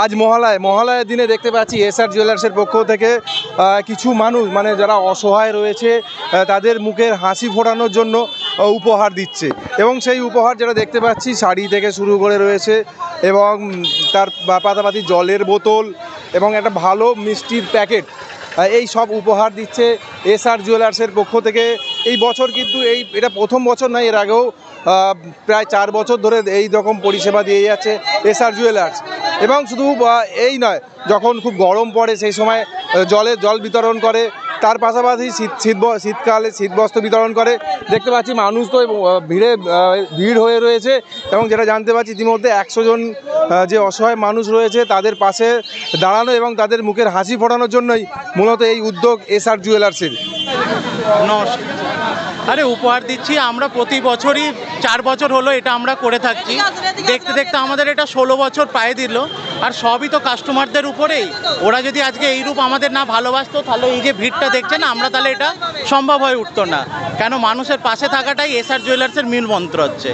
আজ মহালয়, মহালয়ের দিনে দেখতে পাচ্ছি এসআর জুয়েলার্সের পক্ষ থেকে কিছু মানুষ মানে যারা অসহায় রয়েছে তাদের মুখের হাসি ফোটানোর জন্য উপহার দিচ্ছে। এবং সেই উপহার যেটা দেখতে পাচ্ছি, শাড়ি থেকে শুরু করে রয়েছে, এবং তার পাশাপাশি জলের বোতল, এবং একটা ভালো মিষ্টির প্যাকেট এই সব উপহার দিচ্ছে এসআর জুয়েলার্সের পক্ষ থেকে। এই বছর কিন্তু এই, এটা প্রথম বছর নয়, এর আগেও প্রায় চার বছর ধরে এই রকম পরিষেবা দিয়ে যাচ্ছে এসআর জুয়েলার্স। এবং শুধু এই নয়, যখন খুব গরম পড়ে সেই সময় জলে জল বিতরণ করে, তার পাশাপাশি শীত শীত শীতকালে শীতবস্ত্র বিতরণ করে। দেখতে পাচ্ছি মানুষ তো ভিড়ে ভিড় হয়ে রয়েছে এবং যেটা জানতে পারছি ইতিমধ্যে একশো জন যে অসহায় মানুষ রয়েছে, তাদের পাশে দাঁড়ানো এবং তাদের মুখের হাসি ফোটানোর জন্যই মূলত এই উদ্যোগ এসআর জুয়েলার্সের। নমস্কার। আরে উপহার দিচ্ছি আমরা প্রতি বছরই চার বছর হলো এটা আমরা করে থাকছি। দেখতে দেখতে আমাদের এটা ষোলো বছর পায়ে দিল আর সবই তো কাস্টমারদের উপরেই। ওরা যদি আজকে এইরূপ আমাদের না ভালোবাসতো তাহলে এই যে ভিড়টা দেখছেন আমরা তাহলে এটা সম্ভব হয়ে উঠতো না। কেন মানুষের পাশে থাকাটাই এসআর জুয়েলার্সের মূল মন্ত্র হচ্ছে।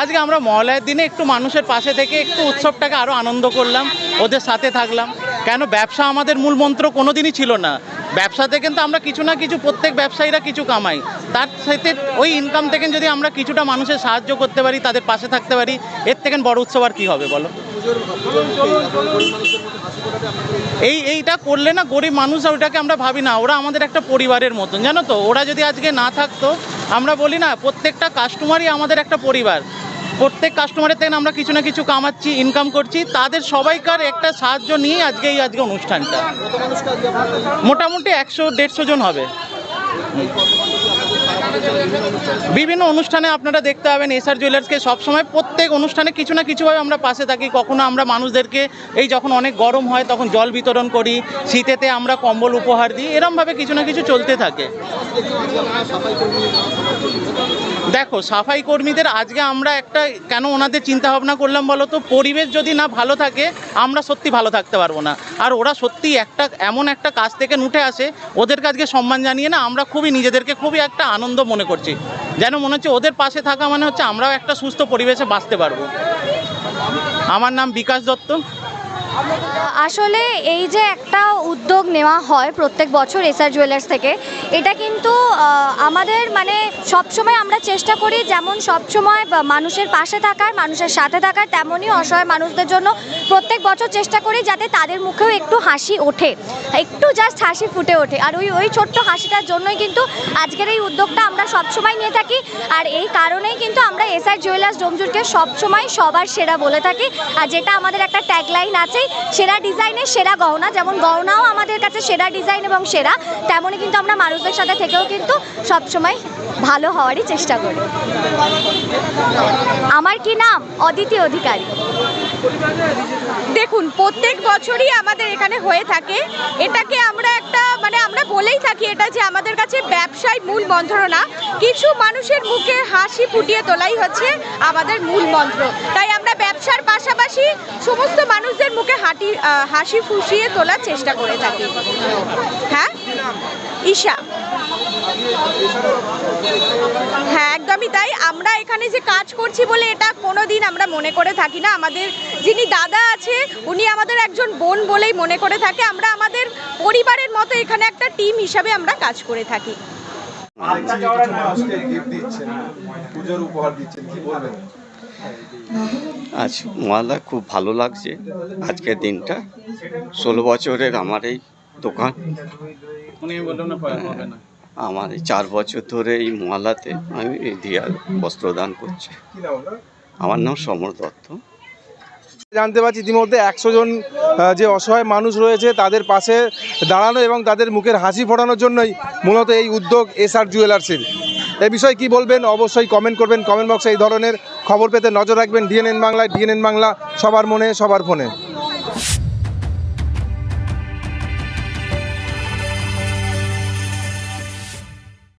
আজকে আমরা মহালয়ের দিনে একটু মানুষের পাশে থেকে একটু উৎসবটাকে আরও আনন্দ করলাম ওদের সাথে থাকলাম। কেন ব্যবসা আমাদের মূল মন্ত্র কোনো দিনই ছিল না। ব্যবসাতে কিন্তু আমরা কিছু না কিছু প্রত্যেক ব্যবসায়ীরা কিছু কামাই। তার সাথে ওই ইনকাম থেকে যদি আমরা কিছুটা মানুষের সাহায্য করতে পারি, তাদের পাশে থাকতে পারি, এর থেকে বড় উৎসব আর কী হবে বলো? এই, এইটা করলে না গরিব মানুষ ওইটাকে আমরা ভাবি না, ওরা আমাদের একটা পরিবারের মতন। জানো তো, ওরা যদি আজকে না থাকতো, আমরা বলি না, প্রত্যেকটা কাস্টমারই আমাদের একটা পরিবার। প্রত্যেক কাস্টমারের থেকে আমরা কিছু না কিছু কামাচ্ছি ইনকাম করছি। তাদের সবাইকার একটা সাহায্য নিয়ে আজকে এই আজকে অনুষ্ঠানটা। মোটামুটি একশো, দেড়শো জন হবে। বিভিন্ন অনুষ্ঠানে আপনারা দেখতে পাবেন এসআর জুয়েলার্সকে সবসময় প্রত্যেক অনুষ্ঠানে কিছু না কিছুভাবে আমরা পাশে থাকি। কখনো আমরা মানুষদেরকে এই যখন অনেক গরম হয় তখন জল বিতরণ করি, শীতেতে আমরা কম্বল উপহার দিই। এরমভাবে কিছু না কিছু চলতে থাকে। দেখো, সাফাই কর্মীদের আজকে আমরা একটা কেন ওনাদের চিন্তা ভাবনা করলাম বলো তো? পরিবেশ যদি না ভালো থাকে, আমরা সত্যি ভালো থাকতে পারব না। আর ওরা সত্যি একটা, এমন একটা কাজ থেকে উঠে আসে ওদের কাজকে সম্মান জানিয়ে না আমরা খুবই নিজেদেরকে খুবই একটা আনন্দ মনে করছি। যেন মনে হচ্ছে ওদের পাশে থাকা মানে হচ্ছে আমরাও একটা সুস্থ পরিবেশে বাঁচতে পারব। আমার নাম বিকাশ দত্ত। আসলে এই যে একটা উদ্যোগ নেওয়া হয় প্রত্যেক বছর এসআর জুয়েলার্স থেকে, এটা কিন্তু আমাদের মানে সবসময় আমরা চেষ্টা করি যেমন সবসময় মানুষের পাশে থাকার, মানুষের সাথে থাকার, তেমনই অসহায় মানুষদের জন্য প্রত্যেক বছর চেষ্টা করি যাতে তাদের মুখেও একটু হাসি ওঠে। একটু জাস্ট হাসি ফুটে ওঠে। আর ওই ওই ছোট্ট হাসিটার জন্যই কিন্তু আজকের এই উদ্যোগটা আমরা সবসময় নিয়ে থাকি। আর এই কারণেই কিন্তু আমরা এসআর জুয়েলার্স ডোমজুরকে সবসময় সবার সেরা বলে থাকি। আর যেটা আমাদের একটা ট্যাগলাইন আছে সেরা ডিজাইনের সেরা গহনা, যেমন গহনাও আমাদের কাছে সেরা ডিজাইন এবং সেরা, তেমনই কিন্তু আমরা মানুষদের সাথে থেকেও কিন্তু সবসময় ভালো হওয়ারই চেষ্টা করি। আমার কি নাম? অদিতি অধিকারী। দেখুন, প্রত্যেক বছরই আমাদের এখানে হয়ে থাকে। এটাকে আমরা একটা থাকি এটা যে আমাদের কাছে ব্যবসায় মূল মন্ত্র না কিছু মানুষের মুখে হাসি ফুটিয়ে তোলাই হচ্ছে আমাদের মূল মন্ত্র। তাই আমরা ব্যবসার পাশাপাশি সমস্ত মানুষদের মুখে হাঁটি হাসি ফুসিয়ে তোলার চেষ্টা করে থাকি। হ্যাঁ? ঈশা। হ্যাঁ একদমই তাই। আমরা এখানে যে কাজ করছি বলে এটা কোনো দিন আমরা মনে করে থাকি না। আমাদের যিনি দাদা আছে উনি আমাদের একজন বোন বলেই মনে করে থাকে। আমরা আমাদের পরিবারের মতো এখানে একটা টিম হিসাবে আমরা কাজ করে থাকি। আজ মালদা খুব ভালো লাগছে আজকের দিনটা। ষোলো বছরের আমার এই দোকান। আমার এই চার বছর ধরে এই মালাতে আমি এই দিয়া বস্ত্রদান করছি। আমার নাম সমর দত্ত। জানতে পারছি ইতিমধ্যে একশো জন যে অসহায় মানুষ রয়েছে তাদের পাশে দাঁড়ানো এবং তাদের মুখের হাসি ফোটানোর জন্যই মূলত এই উদ্যোগ এসআর জুয়েলার্সের। এ বিষয়ে কি বলবেন? অবশ্যই কমেন্ট করবেন। কমেন্ট বক্সে এই ধরনের খবর পেতে নজর রাখবেন। ডিএনএন বাংলায় ডিএনএন বাংলা সবার মনে সবার ফোনে।